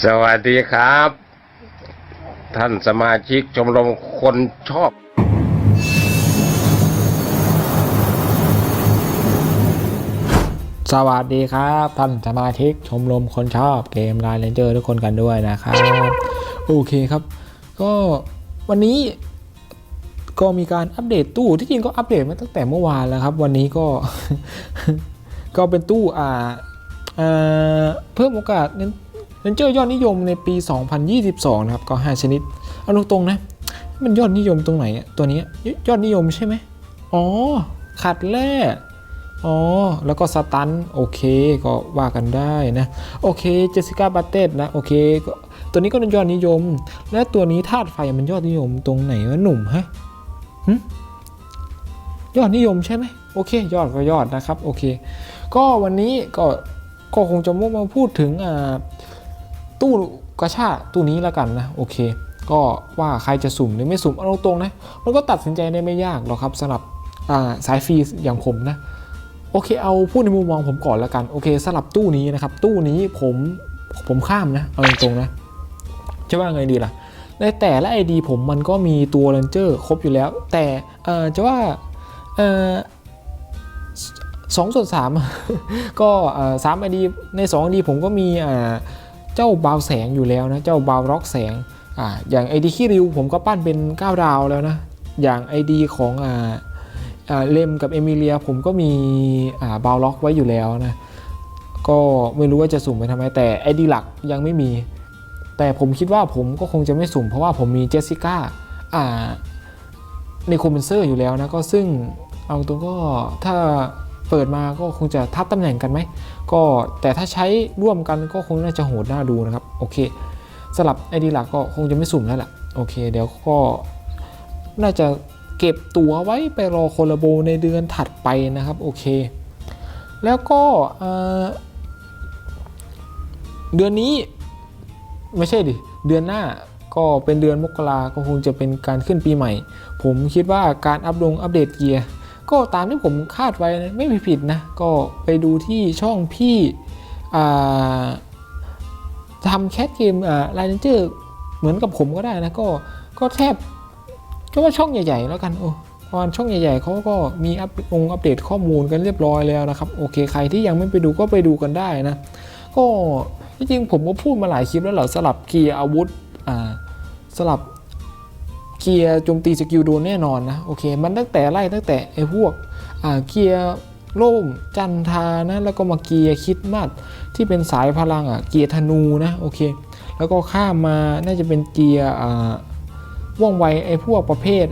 สวัสดีครับ ท่านสมาชิกชมรมคนชอบ สวัสดีครับ ท่านสมาชิกชมรมคนชอบเกมไลน์เลนเจอร์ทุกคนกันด้วยนะครับโอเคครับ ก็วันนี้ก็มีการอัปเดตตู้ที่จริงก็อัปเดตมาตั้งแต่เมื่อวานแล้วครับ วันนี้ก็ ก็เป็นตู้อ่าเพิ่มโอกาส เลนเจอร์ยอดนิยมในปี 2022 นะครับ ก็ 5 ชนิด เอาตรงๆนะ มันยอดนิยมตรงไหนอะตัวนี้ยอดนิยมใช่ไหมอ๋อ ขัดแร่อ๋อ แล้วก็สตัน โอเค ก็ว่ากันได้นะ โอเค เจสสิก้าบัตเต็นะ โอเคก็ตัวนี้ก็ยอดนิยม และตัวนี้ธาตุไฟมันยอดนิยมตรงไหนวะหนุ่มฮะหึยอดนิยมใช่ไหมโอเค ยอดก็ยอดนะครับ โอเค ก็วันนี้ก็ก็คงจะมุ่งมาพูดถึงอ่า ตู้กระชาตู้นี้แล้วกันนะโอเค ก็ว่าใครจะสุ่มหรือไม่สุ่มเอาตรงๆนะมันก็ตัดสินใจได้ไม่ยากหรอกครับสำหรับสายฟรีอย่างผมนะโอเคเอาพูดในมุมมองผมก่อนแล้วกันโอเคสลับตู้นี้นะครับตู้นี้ผมผมข้ามนะเอาตรงๆนะจะว่าไงดีล่ะ ในแต่ละ ID ผมมันก็มีตัวเรนเจอร์ครบอยู่แล้ว แต่จะว่าสองส่วนสามก็สามไอดีในสองไอดีผมก็มีอ่า เจ้าบาวแสงอยู่แล้วนะ เจ้าบาวร็อกแสงอ่าอย่างไอดีขี้ริวผมก็ปั้นเป็น 9 ดาวแล้วนะ อย่างไอดีของอ่าอ่าเลมกับเอมิเลียผมก็มีอ่าบาวล็อกไว้อยู่แล้วนะ ก็ไม่รู้ว่าจะสุ่มไปทำไมแต่ไอดีหลักยังไม่มี แต่ผมคิดว่าผมก็คงจะไม่สุ่ม เพราะว่าผมมีเจสสิก้าอ่าในคอมเมนเซอร์อยู่แล้วนะ ก็ซึ่งเอาตรงก็ถ้า เปิดมาก็คงจะทับตำแหน่งกันไหมก็แต่ถ้าใช้ร่วมกันก็คงน่าจะโหดน่าดูนะครับโอเคสลับไอดีหลักก็คงจะไม่สุ่มแล้วล่ะโอเค เดี๋ยวก็น่าจะเก็บตั๋วไว้ไปรอโคลาโบในเดือนถัดไปนะครับโอเค แล้วก็เอ่อเดือนนี้ไม่ใช่ดิเดือนหน้าก็เป็นเดือนมกราก็คงจะเป็นการขึ้นปีใหม่ ผมคิดว่าการอัปลงอัปเดตเกียร์ ก็ตามที่ผมคาดไว้นะไม่ผิดนะ ก็ไปดูที่ช่องพี่ทำแคสเกมไลน์เจอร์เหมือนกับผมก็ได้นะ ก็ก็แทบก็ว่าช่องใหญ่ ๆ แล้วกันโอ้พราะว่าช่องใหญ่ๆเขาก็มีอัปองอัปเดตข้อมูลกันเรียบร้อยแล้วนะครับ โอเคใครที่ยังไม่ไปดูก็ไปดูกันได้นะ ก็จริงผมก็พูดมาหลายคลิปแล้วเหรอสลับเกียร์อาวุธสลับ เกียร์โจมตีสกิลโดนแน่นอนนะโอเค มันตั้งแต่ไล่ตั้งแต่ไอ้พวกเกียร์โล่มจันทานะแล้วก็มาเกียร์คิดมัดที่เป็นสายพลังอะเกียร์ธนูนะโอเค แล้วก็ข้ามมาน่าจะเป็นเกียร์ว่องไวไอ้พวกประเภท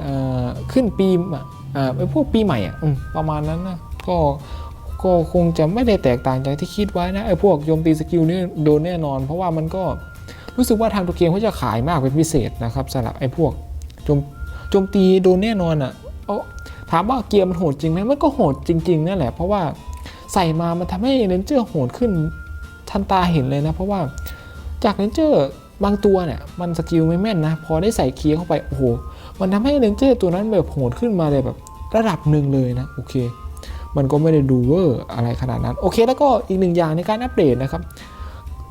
ขึ้นปีอะไอ้พวกปีใหม่อะอประมาณนั้นนะก็ก็คงจะไม่ได้แตกต่างจากที่คิดไว้นะไอ้พวกโจมตีสกิลนี่โดนแน่นอน เพราะว่ามันก็รู้สึกว่าทางตัวเกมเขาจะขายมากเป็นพิเศษนะครับสำหรับไอ้พวก จมโจมตีโดนแน่นอนอะเอาถามว่าเกียร์มันโหดจริงไหมมันก็โหดจริงๆนั่นแหละ เพราะว่าใส่มามันทำให้เรนเจอร์โหดขึ้นทันตาเห็นเลยนะ เพราะว่าจากเรนเจอร์บางตัวเนี่ยมันสกิลไม่แม่นนะ พอได้ใส่เคียร์เข้าไป โอ้โห มันทำให้เรนเจอร์ตัวนั้นแบบโหดขึ้นมาเลยแบบระดับหนึ่งเลยนะ โอเค มันก็ไม่ได้ดูเวอร์อะไรขนาดนั้น โอเค แล้วก็อีกหนึ่งอย่างในการอัปเดตนะครับ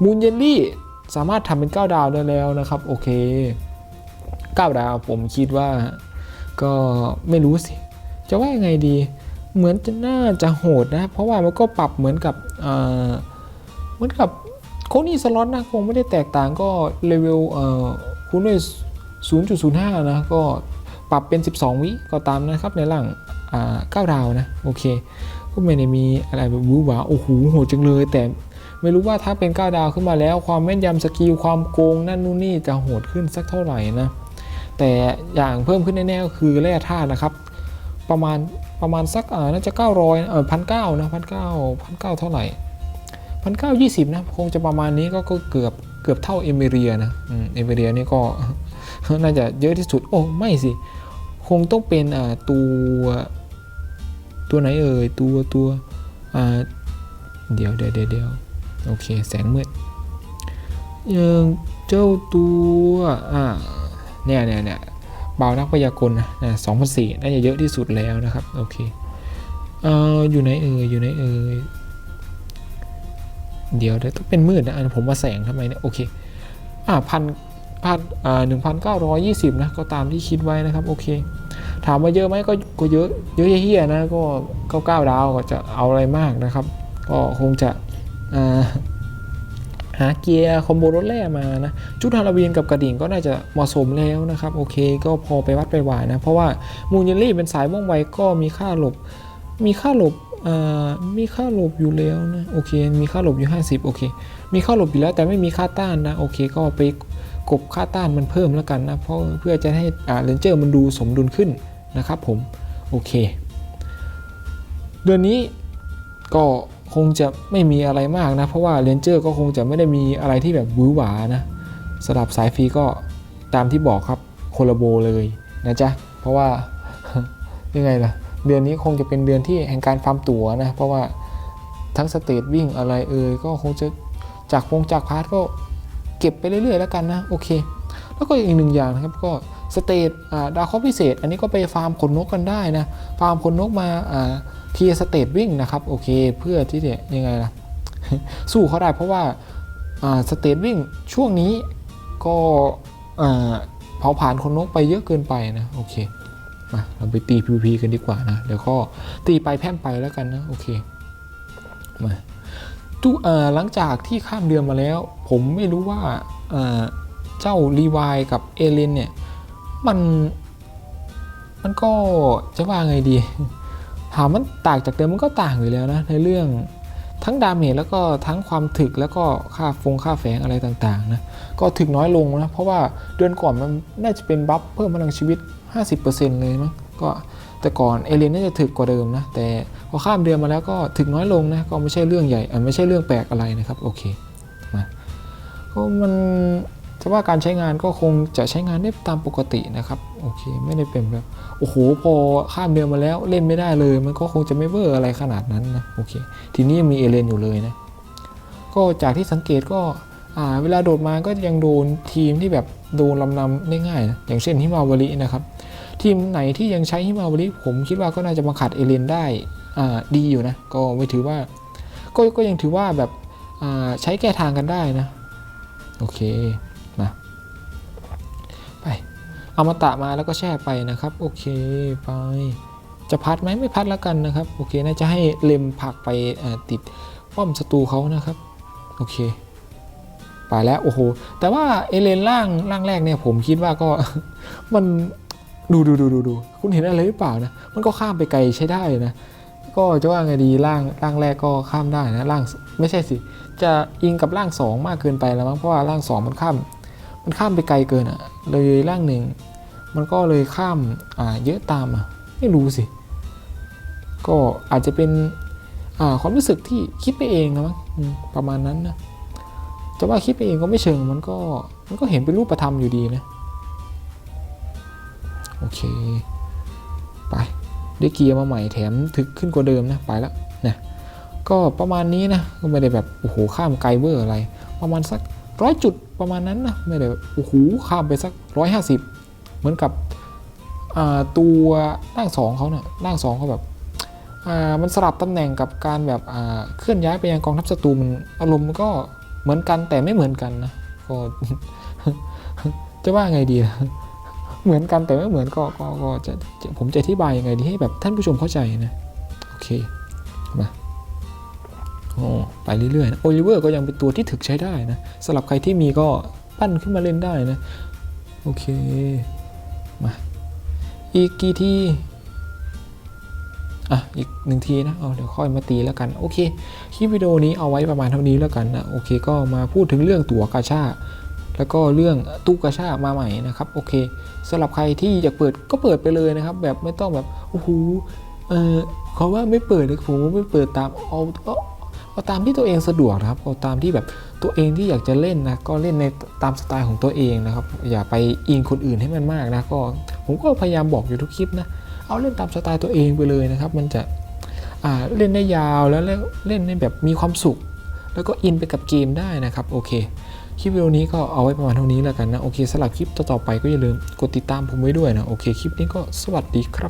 มูนเยลลี่สามารถทำเป็น 9 ดาวได้แล้วนะครับ โอเค 9 ดาวผมคิดว่าก็ไม่รู้สิ จะว่ายังไงดี เหมือนจะน่าจะโหดนะ เพราะว่ามันก็ปรับเหมือนกับเหมือนกับโคนี่สล็อตนะคงไม่ได้แตกต่างก็เลเวลคูณด้วย 0.05 นะ ก็ปรับเป็น 12 วิก็ตามนะครับในหลังอ่า9ดาวนะ โอเค ก็ไม่ได้มีอะไรแบบวูหวาโอ้โหโหดจังเลย แต่ไม่รู้ว่าถ้าเป็น 9 ดาวขึ้นมาแล้ว ความแม่นยำสกิลความโกงนั่นนู่นนี่จะโหดขึ้นสักเท่าไหร่นะ แต่อย่างเพิ่มขึ้นแน่ๆก็คือแร่ธาตุนะครับ ประมาณประมาณสักน่าจะ 900เออพันเก้านะพันเก้าพันเก้าเท่าไหร่พันเก้ายี่สิบนะคงจะประมาณนี้ก็เกือบเกือบเท่าเอเมเรียนะอืมเอเมเรียนี่ก็น่าจะเยอะที่สุด โอ้ไม่สิ คงต้องเป็นอ่ตัวตัวไหนเอ่ยตัวตัวอ่าเดี๋ยวเดี๋ยวเดี๋ยวเดี๋ยวโอเค แสงมืดยังเจ้าตัวอ่า เนี่ยเนี่ยเนี่ยเบานักพยากลนะสองพันสี่น่าจะเยอะที่สุดแล้วนะครับ โอเคเอออยู่ไหนเอ่ยอยู่ไหนเอ่ยเดี๋ยวเดี๋ยวต้องเป็นมืดนะผมมาแสงทำไมเนี่ยโอเคอ่าพันพันอ่าหนึ่งพันเก้าร้อยยี่สิบนะก็ตามที่คิดไว้นะครับโอเค ถามว่าเยอะไหมก็ก็เยอะเยอะเฮี้ยๆนะก็ก็เก้าดาวก็จะเอาอะไรมากนะครับ ก็คงจะอ่า หาเกียร์คอมโบรถแร่มานะชุดฮาโลวีนกับกระดิ่งก็น่าจะเหมาะสมแล้วนะครับ โอเคก็พอไปวัดไปหวายนะ เพราะว่ามูนเยลลี่เป็นสายว่องไวก็มีค่าหลบ มีค่าหลบอ่ามีค่าหลบอยู่แล้วนะโอเค มีค่าหลบอยู่ 50 โอเค มีค่าหลบอยู่แล้วแต่ไม่มีค่าต้านนะโอเค ก็ไปกบค่าต้านมันเพิ่มแล้วกันนะเพราะเพื่อจะให้เลนเจอร์มันดูสมดุลขึ้นนะครับผม โอเค เดือนนี้ก็ คงจะไม่มีอะไรมากนะ เพราะว่าเลนเจอร์ก็คงจะไม่ได้มีอะไรที่แบบหวือหวานะสำหรับสายฟรีก็ตามที่บอกครับโคลโบเลยนะจ๊ะ เพราะว่ายังไงล่ะ เดือนนี้คงจะเป็นเดือนที่แห่งการฟาร์มตั๋วนะ เพราะว่าทั้งสเตทวิ่งอะไรเอ่ยก็คงจะจากพงจากพาร์ทก็เก็บไปเรื่อยๆแล้วกันนะ โอเค แล้วก็อีกหนึ่งอย่างนะครับก็สเตทดาวเคราะห์พิเศษ อันนี้ก็ไปฟาร์มขนนกกันได้นะ ฟาร์มขนนกมา เทียสเตทวิ่งนะครับโอเคเพื่อที่จะยังไงล่ะสู้เขาได้เพราะว่าสเตทวิ่งช่วงนี้ก็อ่าเผาผ่านคนนกไปเยอะเกินไปนะโอเคมาเราไปตี PVP กันดีกว่านะเดี๋ยวก็ตีไปแพ่มไปแล้วกันนะโอเคมาทุกเอ่อหลังจากที่ข้ามเดือนมาแล้ว ผมไม่รู้ว่าเจ้ารีวายกับเอเลนเนี่ยมันมันก็จะว่าไงดี ถามมันต่างจากเดิมมันก็ต่างอยู่แล้วนะในเรื่องทั้งดาเมจแล้วก็ทั้งความถึกแล้วก็ค่าฟงค่าแฝงอะไรต่างๆนะก็ถึกน้อยลงนะเพราะว่าเดือนก่อนมันน่าจะเป็นบัฟเพิ่มพลังชีวิต 50%เลยมั้งก็แต่ก่อนเอเลนน่าจะถึกกว่าเดิมนะแต่พอข้ามเดือนมาแล้วก็ถึกน้อยลงนะก็ไม่ใช่เรื่องใหญ่ไม่ใช่เรื่องแปลกอะไรนะครับโอเคมาก็มัน จะว่าการใช้งานก็คงจะใช้งานได้ตามปกตินะครับโอเคไม่ได้เป็นแบบโอ้โหพอข้ามเดือนมาแล้วเล่นไม่ได้เลย มันก็คงจะไม่เวอร์อะไรขนาดนั้นนะโอเคทีนี้ยังมีเอเลนอยู่เลยนะก็จากที่สังเกตก็อ่าเวลาโดดมาก็ยังโดนทีมที่แบบโดนลำนำได้ง่ายนะอย่างเช่นฮิมาวารินะครับ ทีมไหนที่ยังใช้ฮิมาวาริผมคิดว่าก็น่าจะมาขัดเอเลนได้อ่าดีอยู่นะ ก็ไม่ถือว่าก็ก็ยังถือว่าแบบอ่าใช้แก้ทางกันได้นะ โอเค เอามาตะมาแล้วก็แช่ไปนะครับ โอเคไปจะพัดไหมไม่พัดแล้วกันนะครับ โอเคน่าจะให้เล็มผักไปติดป้อมศัตรูเขานะครับ โอเคไปแล้วโอ้โห แต่ว่าเอเลนล่างล่างแรกเนี่ยผมคิดว่าก็มันดูดูดูดูดูคุณเห็นอะไรหรือเปล่านะ มันก็ข้ามไปไกลใช้ได้นะ ก็จะว่าไงดีร่างร่างแรกก็ข้ามได้นะร่างไม่ใช่สิ จะอิงกับร่างสองมากเกินไปแล้วมั้งเพราะว่าร่างสองมันข้าม มันข้ามไปไกลเกินอะ่ะ เลยร่างหนึ่ง มันก็เลยข้ามอ่าเยอะตามอะ ไม่รู้สิ ก็อาจจะเป็นอ่าความรู้สึกที่คิดไปเองนะมั้งประมาณนั้นนะจะว่าคิดไปเองก็ไม่เชิงมันก็มันก็เห็นเป็นรูปธรรมอยู่ดีนะโอเค ไปได้เกียร์มาใหม่แถมถึกขึ้นกว่าเดิมนะไปแล้วนะก็ประมาณนี้นะก็ไม่ได้แบบโอ้โหข้ามไกลเวอร์อะไร ประมาณสักร้อยจุด ประมาณนั้นนะไม่ได้โอ้โหข้ามไปสักร้อยห้าสิบเหมือนกับตัวร่างสองเขาเนี่ยร่างสองเขาแบบมันสลับตำแหน่งกับการแบบเคลื่อนย้ายไปยังกองทัพศัตรูมันอารมณ์มันก็เหมือนกันแต่ไม่เหมือนกันนะก็จะว่าไงดี เหมือนกันแต่ไม่เหมือนก็ก็ก็จะผมจะอธิบายยังไงดีให้แบบท่านผู้ชมเข้าใจนะ โอเค โอ้ไปเรื่อยๆนะโอลิเวอร์ก็ยังเป็นตัวที่ถึกใช้ได้นะสำหรับใครที่มีก็ปั้นขึ้นมาเล่นได้นะ โอเค มา อีกกี่ที อะ อีกหนึ่งทีนะ เอาเดี๋ยวค่อยมาตีแล้วกัน โอเค คลิปวิดีโอนี้เอาไว้ประมาณเท่านี้แล้วกันนะ โอเค ก็มาพูดถึงเรื่องตั๋วกาชาแล้วก็เรื่องตู้กาชามาใหม่นะครับ โอเคสำหรับใครที่อยากเปิดก็เปิดไปเลยนะครับ แบบไม่ต้องแบบโอ้โหเออเขาว่าไม่เปิดเลยผมไม่เปิดตามเอาเอา เอาตามที่ตัวเองสะดวกนะครับเอาตามที่แบบตัวเองที่อยากจะเล่นนะก็เล่นในตามสไตล์ของตัวเองนะครับ อย่าไปอิงคนอื่นให้มันมากนะก็ผมก็พยายามบอกอยู่ทุกคลิปนะเอาเล่นตามสไตล์ตัวเองไปเลยนะครับ มันจะอ่าเล่นได้ยาวแล้วเล่นในแบบมีความสุข แล้วก็อินไปกับเกมได้นะครับโอเคคลิปวิดีโอนี้ก็เอาไว้ประมาณเท่านี้แล้วกันนะ โอเคสำหรับคลิปต่อๆไปก็อย่าลืมกดติดตามผมไว้ด้วยนะ โอเค คลิปนี้ก็สวัสดีครับ